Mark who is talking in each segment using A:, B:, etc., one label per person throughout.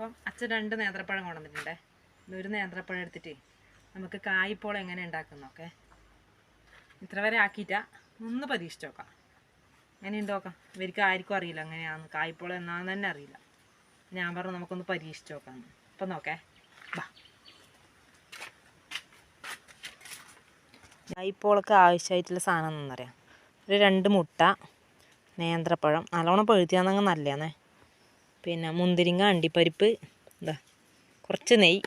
A: അപ്പം അച്ഛൻ രണ്ട് നേന്ത്രപ്പഴം കൊണ്ടുവന്നിട്ടുണ്ടേ. ഒരു നേന്ത്രപ്പഴം എടുത്തിട്ട് നമുക്ക് കായ്പോളം എങ്ങനെ ഉണ്ടാക്കുന്നൊക്കെ ഇത്ര വരെ ആക്കിയിട്ടാ. ഒന്ന് പരീക്ഷിച്ച് നോക്കാം. എങ്ങനെയുണ്ട് നോക്കാം. ഇവർക്ക് ആർക്കും അറിയില്ല എങ്ങനെയാന്ന് കായ്പോളം എന്നാന്ന് തന്നെ അറിയില്ല. ഞാൻ പറഞ്ഞു നമുക്കൊന്ന് പരീക്ഷിച്ച് നോക്കാം. അപ്പം നോക്കേ. വാ കായ്പോളൊക്കെ ആവശ്യമായിട്ടുള്ള സാധനം എന്നറിയാം ഒരു രണ്ട് മുട്ട നേന്ത്രപ്പഴം. നല്ലോണം പഴുത്തിയാന്നങ്ങ് നല്ലതാണേ പിന്നെ മുന്തിരിങ്ങ അണ്ടിപ്പരിപ്പ് എന്താ കുറച്ച് നെയ്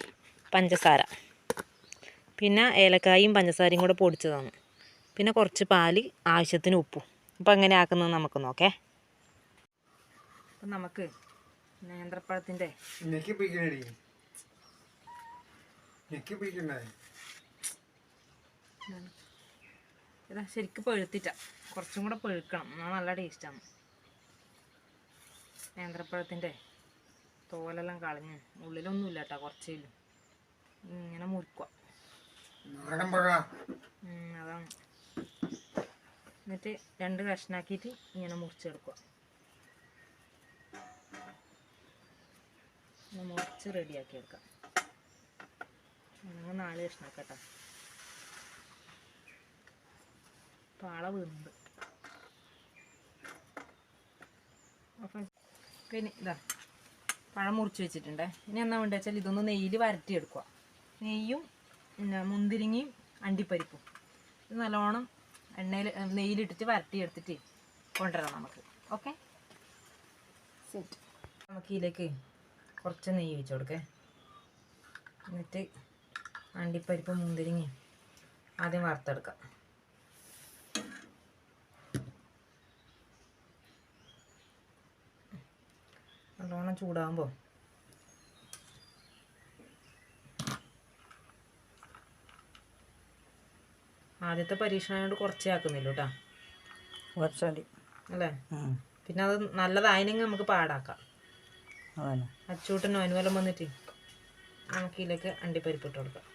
A: പഞ്ചസാര. പിന്നെ ഏലക്കായും പഞ്ചസാരയും കൂടെ പൊടിച്ചതാണ്. പിന്നെ കുറച്ച് പാൽ ആവശ്യത്തിന് ഉപ്പും. അപ്പോൾ എങ്ങനെ ആക്കുന്നത് നമുക്ക് നോക്കേ. അപ്പം നമുക്ക്
B: നേന്ത്രപ്പഴത്തിന്റെ
A: ഇതാ ശരിക്കും പഴുത്തിട്ട. കുറച്ചും കൂടെ പഴുക്കണം. എന്നാൽ നല്ല ടേസ്റ്റാണ് നേന്ത്രപ്പഴത്തിന്റെ തോലെല്ലാം കളഞ്ഞ് ഉള്ളിലൊന്നും ഇല്ല കേട്ടോ കുറച്ചേലും. ഇങ്ങനെ മുറിക്കുക. അതാണ് എന്നിട്ട് രണ്ട് കഷ്ണാക്കിയിട്ട് ഇങ്ങനെ മുറിച്ചെടുക്കുക. മുറിച്ച് റെഡിയാക്കി എടുക്കാം. അങ്ങനെ നാല് കഷ്ണാക്കട്ടോ. പാള വീണുണ്ട്. അപ്പം പിന്നെ ഇതാ പഴം മുറിച്ച് വെച്ചിട്ടുണ്ട്. ഇനി എന്നാ വേണ്ടത് വെച്ചാൽ ഇതൊന്ന് നെയ്യിൽ വരട്ടിയെടുക്കുക. നെയ്യും പിന്നെ മുന്തിരിങ്ങയും അണ്ടിപ്പരിപ്പും. ഇത് നല്ലോണം എണ്ണയിൽ നെയ്യിലിട്ടിട്ട് വരട്ടിയെടുത്തിട്ട് കൊണ്ടുവരാം നമുക്ക്. ഓക്കെ? സെറ്റ് നമുക്ക് ഇതിലേക്ക് കുറച്ച് നെയ്യ് വെച്ച് കൊടുക്കേ. എന്നിട്ട് അണ്ടിപ്പരിപ്പ് മുന്തിരിങ്ങയും ആദ്യം വറുത്തെടുക്കാം. നല്ലോണം ചൂടാകുമ്പോൾ ആദ്യത്തെ പരീക്ഷണം കുറച്ചേ ആക്കുന്നില്ല കേട്ടോ അല്ലേ? പിന്നെ അത് നല്ലതായിരുന്നെങ്കിൽ നമുക്ക് പാടാക്കാം.
C: അതന്നെ
A: അച്ചൂട്ടനും അനുവലം വന്നിട്ട് നമുക്ക് ഇതിലേക്ക് അണ്ടിപ്പരിപ്പ് കൊടുക്കാം.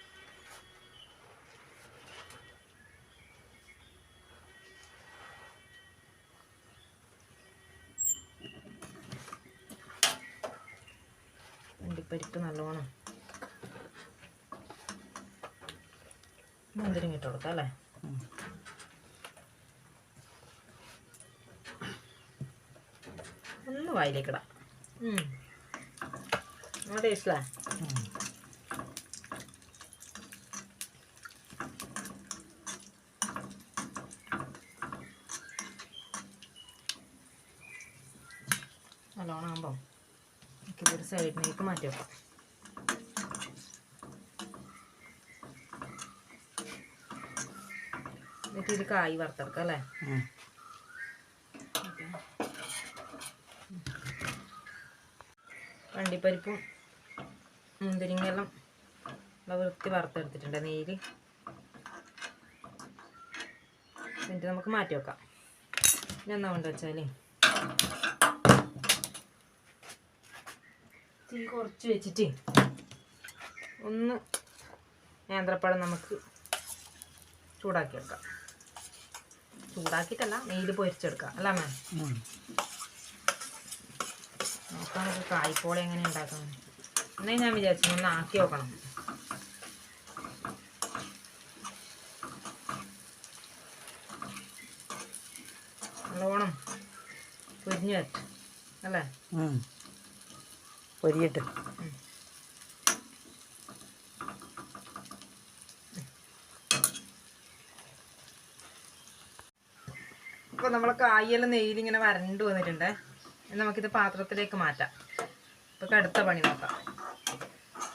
A: അണ്ടിപ്പരിപ്പ് നല്ലോണം മുന്തിരിങ്ങ ഇട്ട് കൊടുക്കാം അല്ലേ? ഒന്ന് വായിലേക്കിടാം ആ. നല്ലോണം ആകുമ്പോൾ നമുക്കിതൊരു സൈഡിലേക്ക് മാറ്റി വെക്കാം. എന്നിട്ട് ഇത് കായ് വറുത്തെടുക്കാം അല്ലേ? വണ്ടിപ്പരിപ്പും മുന്തിരിങ്ങെല്ലാം വൃത്തി വറുത്തെടുത്തിട്ടുണ്ട് നെയ്യിൽ എന്നിട്ട് നമുക്ക് മാറ്റി വെക്കാം. ഇനി എന്നാ കൊണ്ട് തീ കുറച്ച് വെച്ചിട്ട് ഒന്ന് നേന്ത്രപ്പഴം നമുക്ക് ചൂടാക്കി എടുക്കാം. ചൂടാക്കിയിട്ടല്ല നെയ്യിൽ പൊരിച്ചെടുക്കാം. അല്ല മാം നോക്കാം നമുക്ക് കായ്പോളി എങ്ങനെ ഉണ്ടാക്കാം എന്നേ ഞാൻ വിചാരിച്ചു ഒന്ന് ആക്കി നോക്കണം. നല്ലോണം പൊരിഞ്ഞു വരട്ടെ. അല്ലേ?
C: പൊരിയിട്ട്.
A: ഇപ്പൊ നമ്മൾ കായെല്ലാം നെയ്യിലിങ്ങനെ വരണ്ടു വന്നിട്ടുണ്ട്. നമുക്കിത് പാത്രത്തിലേക്ക് മാറ്റാം. ഇപ്പൊ അടുത്ത പണി നോക്കാം.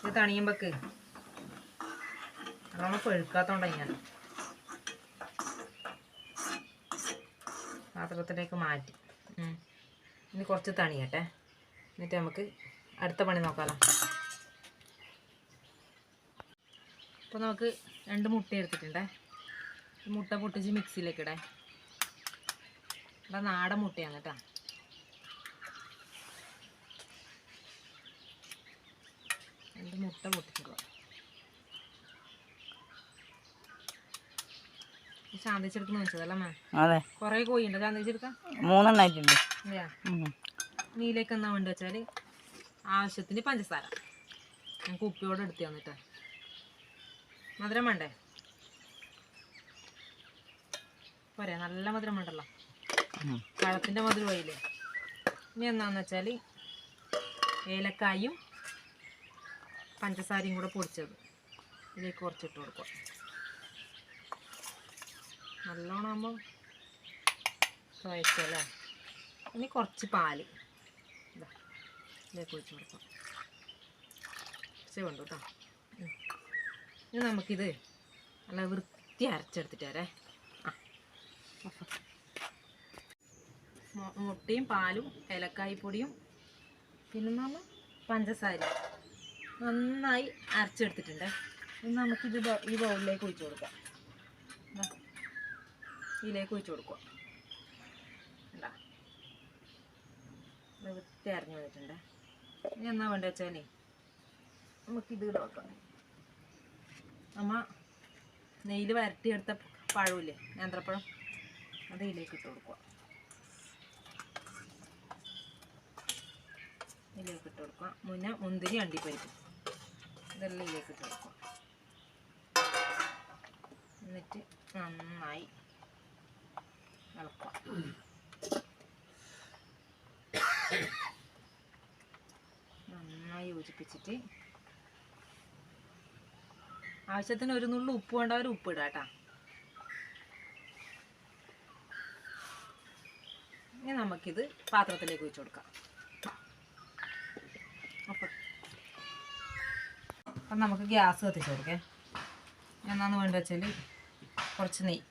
A: ഇത് തണിയുമ്പോക്ക്. നല്ലോണം പഴുക്കാത്തോണ്ടായി ഞാൻ. പാത്രത്തിലേക്ക് മാറ്റി. ഇനി കുറച്ച് തണിയട്ടെ. എന്നിട്ട് നമുക്ക് അടുത്ത പണി നോക്കാമല്ലോ അപ്പോൾ നമുക്ക് രണ്ട് മുട്ട എടുത്തിട്ടുണ്ടേ. മുട്ട പൊട്ടിച്ച് മിക്സിയിലേക്ക് ഇടേ. ഇവിടെ നാടൻ മുട്ടയാണ് കേട്ടോ. രണ്ട് മുട്ട പൊട്ടിച്ചിടുക ശാന്തിച്ചെടുക്കുന്ന വെച്ചതല്ലേ
C: അതെ.
A: കുറേ കോഴിയുണ്ട്. ശാന്തിച്ചെടുക്കാം
C: മൂന്നെണ്ണായിട്ടുണ്ട്.
A: നീലേക്ക് എന്നാ വേണ്ടി വെച്ചാൽ ആവശ്യത്തിന് പഞ്ചസാര. ഞാൻ കുപ്പിയോടെ എടുത്ത് തന്നിട്ട്. മധുരം വേണ്ടേ? പോരെ നല്ല മധുരം വേണ്ടല്ലോ. പഴത്തിന്റെ മധുരം പോയില്ലേ ഇനി എന്താന്ന് വെച്ചാൽ ഏലക്കായും പഞ്ചസാരയും കൂടെ പൊടിച്ചത്. ഇതിലേക്ക് കുറച്ചിട്ട് കൊടുക്കുക നല്ലോണം ആകുമ്പോൾ ഇനി കുറച്ച് പാൽ. ഇതിലേക്ക് ഒഴിച്ച് കൊടുക്കാം. വേണ്ടു കേട്ടോ. ഇനി നമുക്കിത് നല്ല വൃത്തി അരച്ചെടുത്തിട്ട് ആ. മുട്ടയും പാലും ഏലക്കായ്പ്പൊടിയും പിന്നെ നമ്മൾ പഞ്ചസാര നന്നായി അരച്ചെടുത്തിട്ടുണ്ട്. ഇനി നമുക്കിത് ഈ ബൗളിലേക്ക് ഒഴിച്ചു കൊടുക്കാം. ഇതിലേക്ക് ഒഴിച്ചു കൊടുക്കുക. വൃത്തി അരഞ്ഞു വന്നിട്ടുണ്ട്. എന്നാ വേണ്ട വെച്ചാലേ നമുക്കിത് നോക്കാം അമ്മ നെയ്യിൽ വരട്ടിയെടുത്ത പഴമില്ലേ? നേന്ത്രപ്പഴം? അത് ഇതിലേക്ക് ഇട്ട് കൊടുക്കുക. ഇതിലേക്ക് ഇട്ട് കൊടുക്കുക. മുന്നേ മുന്തിരി അണ്ടിപ്പരിപ്പ്. ഇതെല്ലാം ഇതിലേക്ക് ഇട്ട് കൊടുക്കുക. എന്നിട്ട് നന്നായി ഇളക്കുക. യോജിപ്പിച്ചിട്ട് ആവശ്യത്തിന് ഒരു നുള്ളു ഉപ്പ് വേണ്ടവർ ഉപ്പ് ഇടാം ഇനി നമുക്കിത് പാത്രത്തിലേക്ക് ഒഴിച്ചു കൊടുക്കാം. അപ്പം അപ്പം നമുക്ക് ഗ്യാസ് കത്തിച്ച് കൊടുക്കേ. എന്നാന്ന് വേണ്ട വെച്ചാൽ കുറച്ച് നെയ്യ്.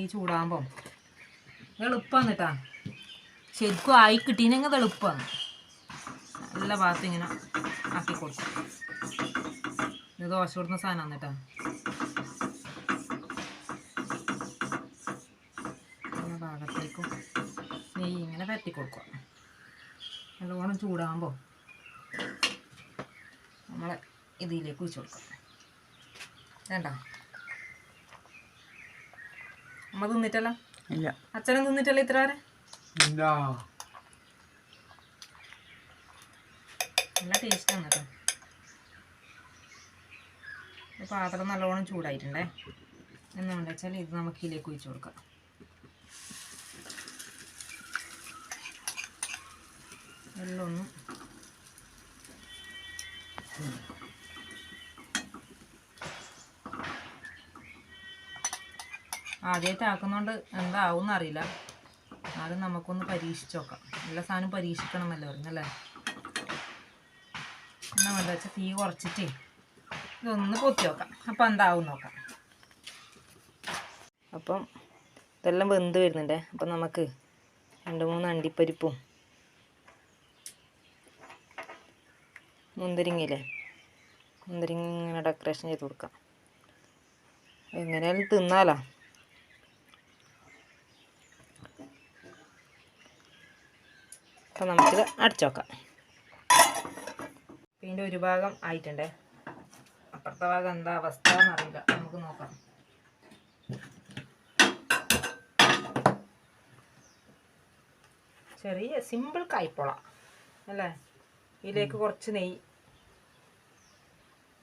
A: നെയ്യ് ചൂടാകുമ്പം. എളുപ്പമാണ് കേട്ടാ ശരിക്കും ആയി കിട്ടീനെങ്കിൽ എളുപ്പമാണ് നല്ല ഭാഗത്ത് ഇങ്ങനെ ആക്കി കൊടുക്കും. ഇത് ദോശ കൊടുക്കുന്ന സാധനമാണ് കേട്ടോ. ഭാഗത്തേക്കും നെയ്യ് ഇങ്ങനെ പരത്തി കൊടുക്കുക നല്ലോണം ചൂടാകുമ്പോൾ നമ്മളെ ഇതിലേക്ക് വെച്ച് കൊടുക്കാം. വേണ്ട. അമ്മ തിന്നിട്ടല്ലോ?
C: ഇല്ല.
A: അച്ഛനും തിന്നിട്ടല്ലോ ഇത്ര വരെ
B: ഇല്ല
A: നല്ല ആണ് കേട്ടോ. ഈ പാത്രം നല്ലോണം ചൂടായിട്ടുണ്ടേ. എന്നുകൊണ്ട് വെച്ചാൽ ഇത് നമുക്ക് ഇതിലേക്ക് ഒഴിച്ചു കൊടുക്കാം. എല്ലാം ആദ്യമായിട്ട് ആക്കുന്നതുകൊണ്ട് എന്താവും എന്നറിയില്ല ആദ്യം നമുക്കൊന്ന് പരീക്ഷിച്ച് നോക്കാം. എല്ലാ സാധനവും പരീക്ഷിക്കണം എന്നല്ല പറഞ്ഞല്ലേ എന്നാ വേണ്ട വെച്ചാൽ തീ കുറച്ചിട്ട്. ഇതൊന്ന് പൊത്തി നോക്കാം. അപ്പം എന്താവും നോക്കാം. അപ്പം ഇതെല്ലാം വെന്ത് വരുന്നുണ്ടേ. അപ്പം നമുക്ക് രണ്ട് മൂന്ന് അണ്ടിപ്പരിപ്പും മുന്തിരിങ്ങയില്ലേ? മുന്തിരിങ്ങ ഇങ്ങനെ ഡെക്കറേഷൻ ചെയ്ത് കൊടുക്കാം. എങ്ങനെയാലും തിന്നാലോ. അപ്പം നമുക്കിത് അടച്ചു വെക്കാം. ഇതിന്റെ ഒരു ഭാഗം ആയിട്ടുണ്ടേ. അപ്പുറത്തെ ഭാഗം എന്താ അവസ്ഥ എന്നറിയില്ല നമുക്ക് നോക്കാം. ചെറിയ സിമ്പിൾ കായ്പോള അല്ലേ? ഇതിലേക്ക് കുറച്ച് നെയ്യ്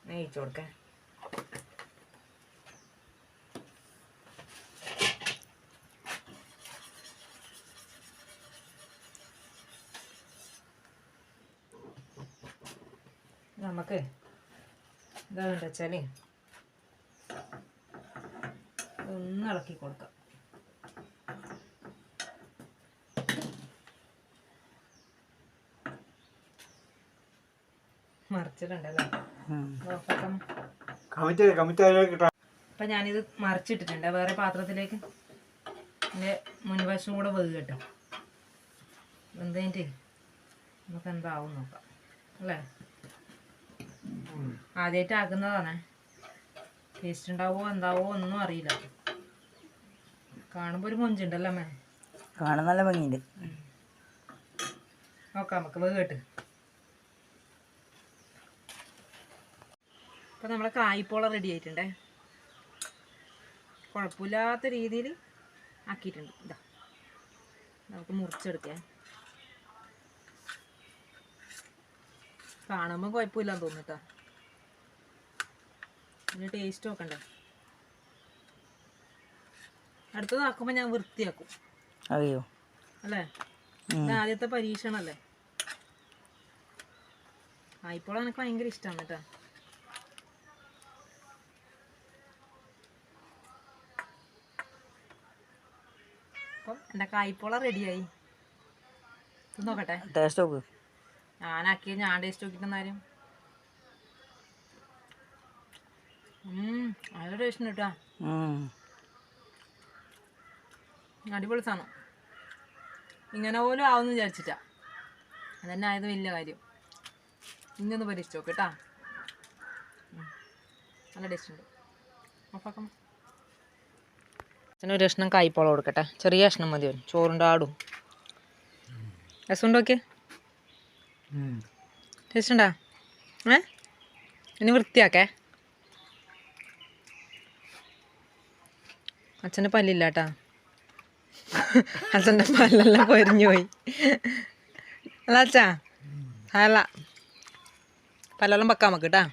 A: നെയ്യിച്ചു കൊടുക്കേ. നമുക്ക് വേണ്ട വെച്ചാൽ ഒന്ന് ഇളക്കി കൊടുക്കാം. മറിച്ചിട്ടുണ്ടല്ലേ? അപ്പം ഞാനിത് മറിച്ചിട്ടിട്ടുണ്ട്. വേറെ പാത്രത്തിലേക്ക് എന്റെ മുൻവശം കൂടെ വേവ് കേട്ടോ. എന്തേ നമുക്ക് എന്താവും നോക്കാം. അല്ലേ? ആദ്യമായിട്ട് ആക്കുന്നതാണ് ടേസ്റ്റ് ഉണ്ടാവോ എന്താവോ ഒന്നും അറിയില്ല. കാണുമ്പോൾ ഒരു മൊഞ്ചുണ്ടല്ലോ അമ്മേ.
C: കാണാൻ നല്ല ഭംഗിയുണ്ട്.
A: നോക്കാം നമുക്ക് വേട്ട് കേട്ട്. അപ്പം നമ്മളെ കായ്പോള റെഡി ആയിട്ടുണ്ടേ. കുഴപ്പമില്ലാത്ത രീതിയിൽ ആക്കിയിട്ടുണ്ട്. ഇതാ. നമുക്ക് മുറിച്ചെടുക്കാം. കാണുമ്പോൾ കുഴപ്പമില്ലാന്ന് തോന്നുട്ടാ പിന്നെ ടേസ്റ്റ് നോക്കണ്ടേ. അടുത്തതാക്കുമ്പോൾ ഞാൻ വൃത്തിയാക്കും.
C: അതെയോ?
A: അല്ലേ? ആദ്യത്തെ പരീക്ഷണല്ലേ ഇപ്പോൾ എനിക്ക് ഭയങ്കര ഇഷ്ടമാണ് കേട്ടോ. അപ്പം എന്റെ കായ്പോള റെഡിയായി നോക്കട്ടെ.
C: ടേസ്റ്റ് നോക്ക്.
A: ഞാനാക്കിയത് ഞാൻ ടേസ്റ്റ് നോക്കിട്ടെന്നാലും നല്ല ടേസ്റ്റ് ഉണ്ട് കേട്ടോ അടിപൊളി സാധനം ഇങ്ങനെ പോലും ആവുമെന്ന് വിചാരിച്ചിട്ടാ. അതന്നെ ആയത് വലിയ കാര്യം. ഇന്നൊന്ന് പരീക്ഷിച്ച് നോക്ക് കേട്ടാ നല്ല ടേസ്റ്റ് ഉണ്ട്. ഓഫാക്കാം അച്ഛനൊരു കഷ്ണം കായ്പോളം കൊടുക്കട്ടെ. ചെറിയ കഷ്ണം മതി വരും ചോറിന്റെ ആടും രസമുണ്ടോക്കെ ടേസ്റ്റ് ഉണ്ടാ? ഏ? ഇനി വൃത്തിയാക്കേ. അച്ഛന്റെ പല്ലില്ല കേട്ടാ അച്ഛന്റെ പല്ലെല്ലാം പൊരിഞ്ഞു പോയി. അല്ല അച്ഛാ. അല്ല. പല്ലെല്ലാം വെക്കാം നമുക്ക് കേട്ടാ